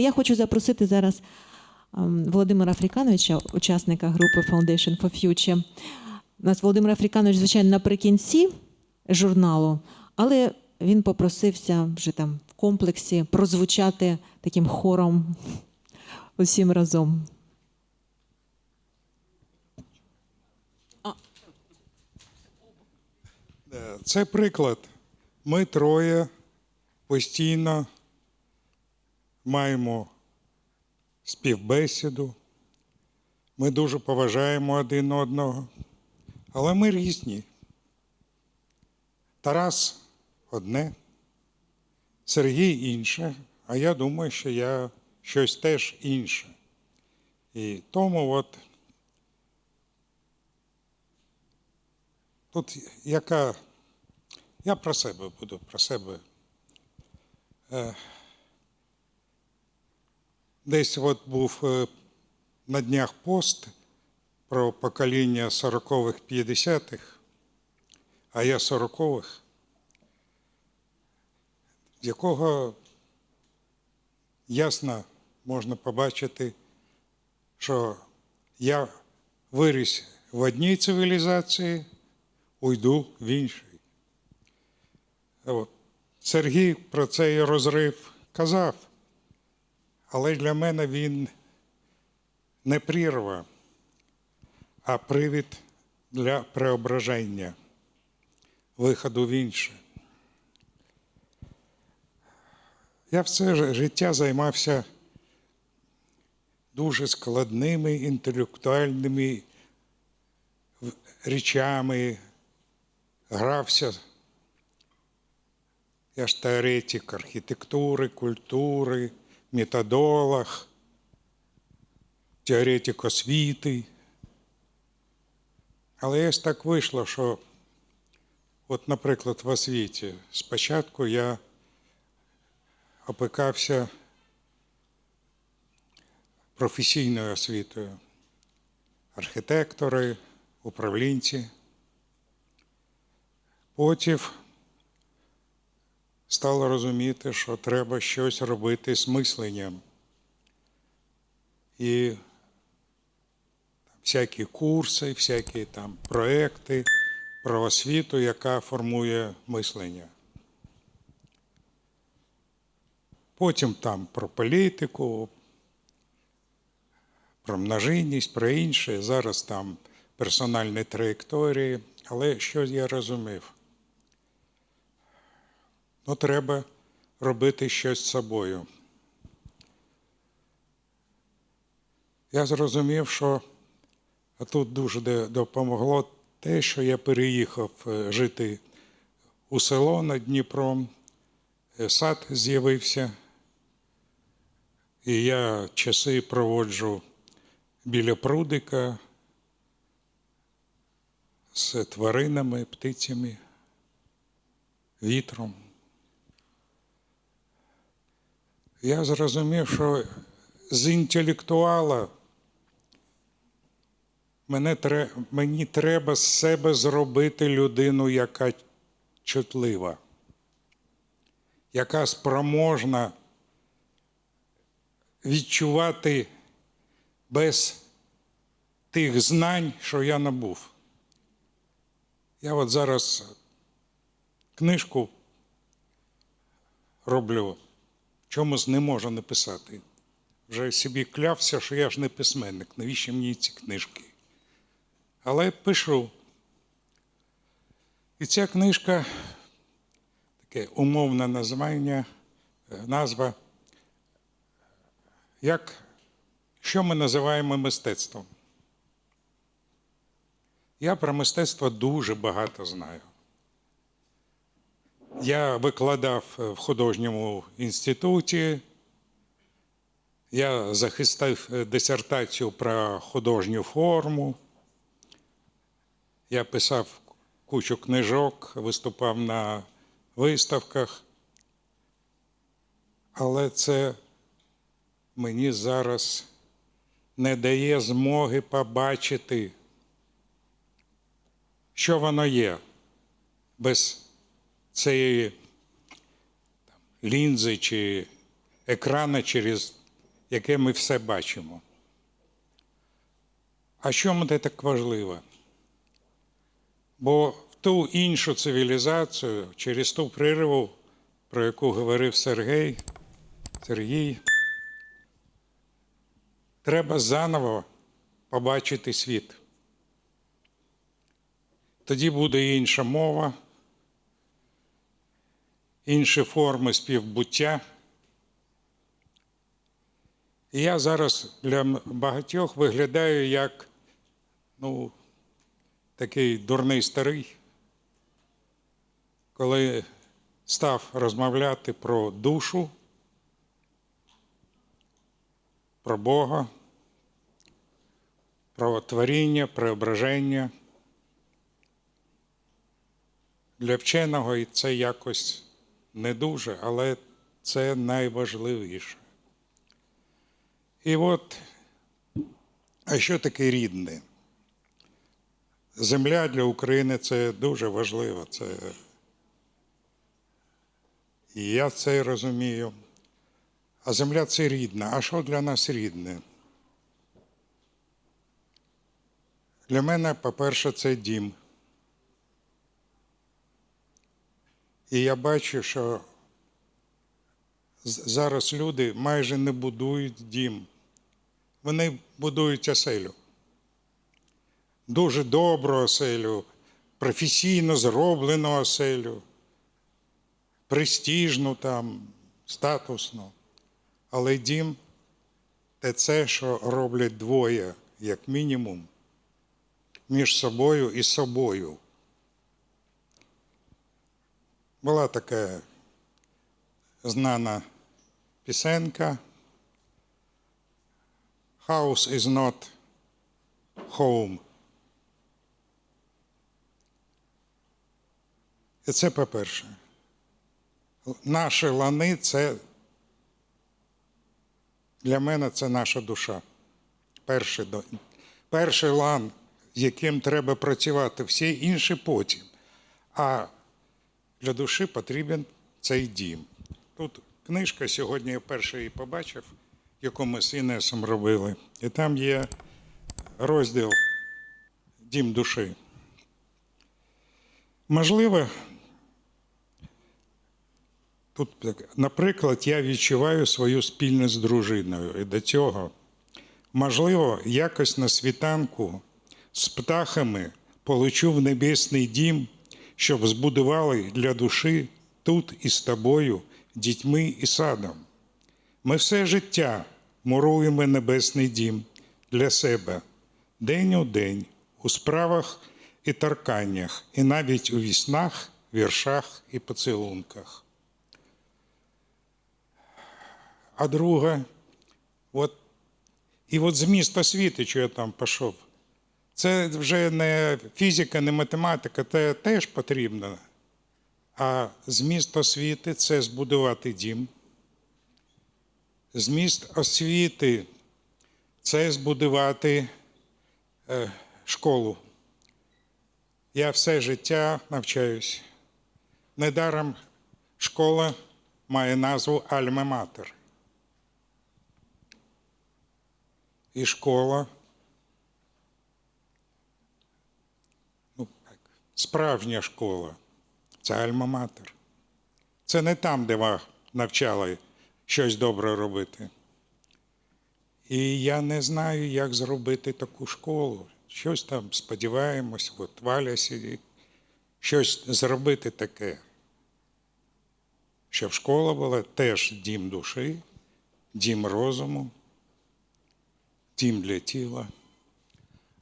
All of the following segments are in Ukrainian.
Я хочу запросити зараз ем, Володимира Африкановича, учасника групи Foundation for Future. У нас Володимир Африканович, звичайно, наприкінці журналу, але він попросився вже там в комплексі прозвучати таким хором усім разом. Е, Це приклад. Ми троє постійно маємо співбесіду. Ми дуже поважаємо один одного, але ми різні. Тарас одне, Сергій інше, а я думаю, що я щось теж інше. І тому от Тут яка. Я про себе буду, про себе. Десь от був е, на днях пост про покоління 40-х, 50-х, а я 40-х, з якого ясно можна побачити, що я виріс в одній цивілізації, уйду в інший. От. Сергій про цей розрив казав, але для мене він не прірва, а привід для преображення, виходу в інше. Я все життя займався дуже складними інтелектуальними речами, грався. Я ж теоретик архітектури, культури, методолог, теоретик освіти. Але ось так вийшло, що, от, наприклад, в освіті спочатку я опикався професійною освітою. Архітектори, управлінці. Потім стало розуміти, що треба щось робити з мисленням. І всякі курси, всякі там проекти про освіту, яка формує мислення. Потім там про політику, про множинність, про інше. Зараз там персональні траєкторії. Але що я розумів? Ну, треба робити щось з собою. Я зрозумів, що тут дуже допомогло те, що я переїхав е, жити у село над Дніпром, Е, сад з'явився, і я часи проводжу біля прудика з тваринами, птицями, вітром. Я зрозумів, що з інтелектуала мене, мені треба з себе зробити людину, яка чутлива, яка спроможна відчувати без тих знань, що я набув. Я от зараз книжку роблю, чомусь не можу написати. Вже собі клявся, що я ж не письменник, навіщо мені ці книжки? Але пишу. І ця книжка, таке умовне названня, е, назва, як, що ми називаємо мистецтвом. Я про мистецтво дуже багато знаю. Я викладав в художньому інституті, я захистив е, дисертацію про художню форму. Я писав кучу книжок, виступав на виставках. Але це мені зараз не дає змоги побачити, що воно є без цієї лінзи чи екрана, через яке ми все бачимо. А чому це так важливо? Бо в ту іншу цивілізацію, через ту прірву, про яку говорив Сергій, Сергій, треба заново побачити світ. Тоді буде інша мова, інші форми співбуття. І я зараз для багатьох виглядаю як ну, такий дурний старий, коли став розмовляти про душу, про Бога, про творіння, преображення. Для вченого і це якось не дуже, але це найважливіше. І от, а що таке рідне? Земля для України це дуже важливо. Це... І я це розумію. А земля це рідна. А що для нас рідне? Для мене, по-перше, це дім. І я бачу, що зараз люди майже не будують дім. Вони будують оселю. Дуже добру оселю, професійно зроблену оселю, престижну там, статусну. Але дім це це, що роблять двоє, як мінімум, між собою і собою. Була така знана пісенка House is not home. І це по-перше. Наші лани це для мене це наша душа. Перший, перший лан, яким треба працювати, всі інші потім. А для душі потрібен цей дім. Тут книжка сьогодні я перший її побачив, яку ми з Інесом робили. І там є розділ Дім душі. Можливо, тут, наприклад, я відчуваю свою спільність з дружиною. І до цього, можливо, якось на світанку з птахами полечу в небесний дім, щоб збудували для душі тут із тобою, дітьми і садом. Ми все життя муруємо небесний дім для себе день у день, у справах і торканнях, і навіть у віснах, віршах і поцілунках. А друге, от, і от зміст освіти, що я там пішов, це вже не фізика, не математика, це теж потрібно. А зміст освіти це збудувати дім. Зміст освіти це збудувати е, школу. Я все життя навчаюсь. Недаром школа має назву Альма-Матер. І школа ну, так, справжня школа це Альма-Матер. Це не там, де вас навчали щось добре робити. І я не знаю, як зробити таку школу. Щось там сподіваємось, от Валя сидить, щось зробити таке. Щоб школа була теж дім душі, дім розуму, дім для тіла.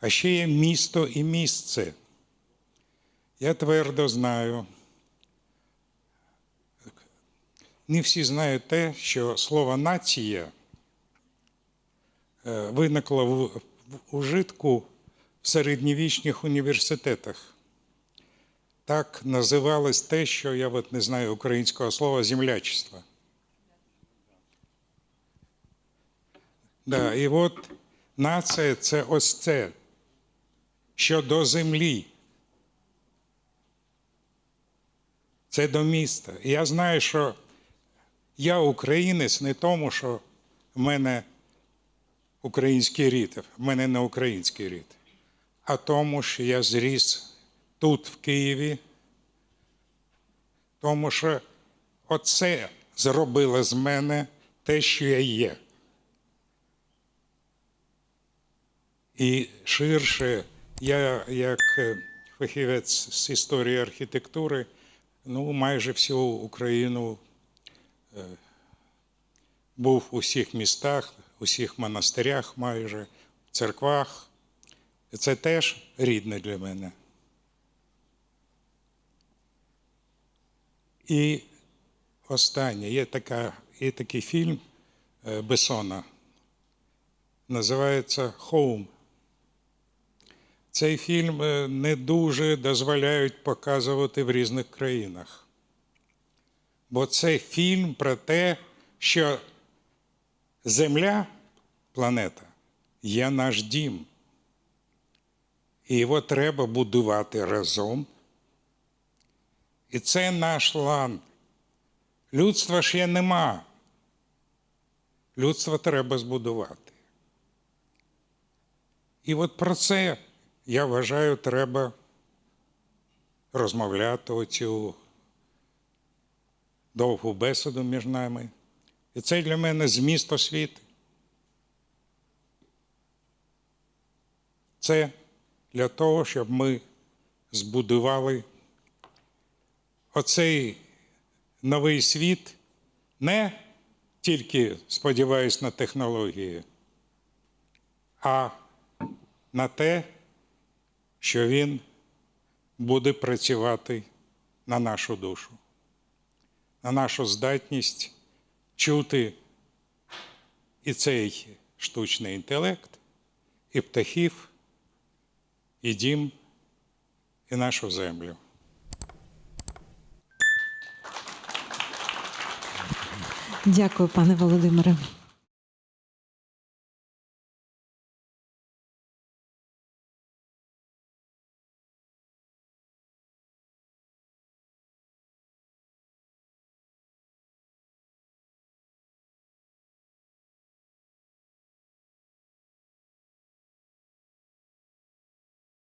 А ще є місто і місце. Я твердо знаю. Не всі знають те, що слово нація е, виникло в, ужитку в середньовічних університетах. Так називалось те, що я от не знаю українського слова землячество. Да, і от нація це ось це, що до землі. Це до міста. І я знаю, що я українець не тому, що в мене український рід. В мене не український рід, а тому, що я зріс тут, в Києві, тому що оце зробило з мене те, що я є. І ширше, я як е, фахівець з історії архітектури, ну, майже всю Україну е, був у всіх містах, у всіх монастирях майже, в церквах. Це теж рідне для мене. І останнє, є, така, є такий фільм е, Бесона, називається Home. Цей фільм е, не дуже дозволяють показувати в різних країнах. Бо це фільм про те, що Земля, планета, є наш дім. І його треба будувати разом. І це наш лан. Людства ще нема. Людство треба збудувати. І от про це, я вважаю, треба розмовляти оцю довгу бесіду між нами. І це для мене зміст освіти. Це для того, щоб ми збудували оцей новий світ не тільки сподіваюсь на технології, а на те, що він буде працювати на нашу душу, на нашу здатність чути і цей штучний інтелект, і птахів, і дім, і нашу землю. Дякую, пане Володимире.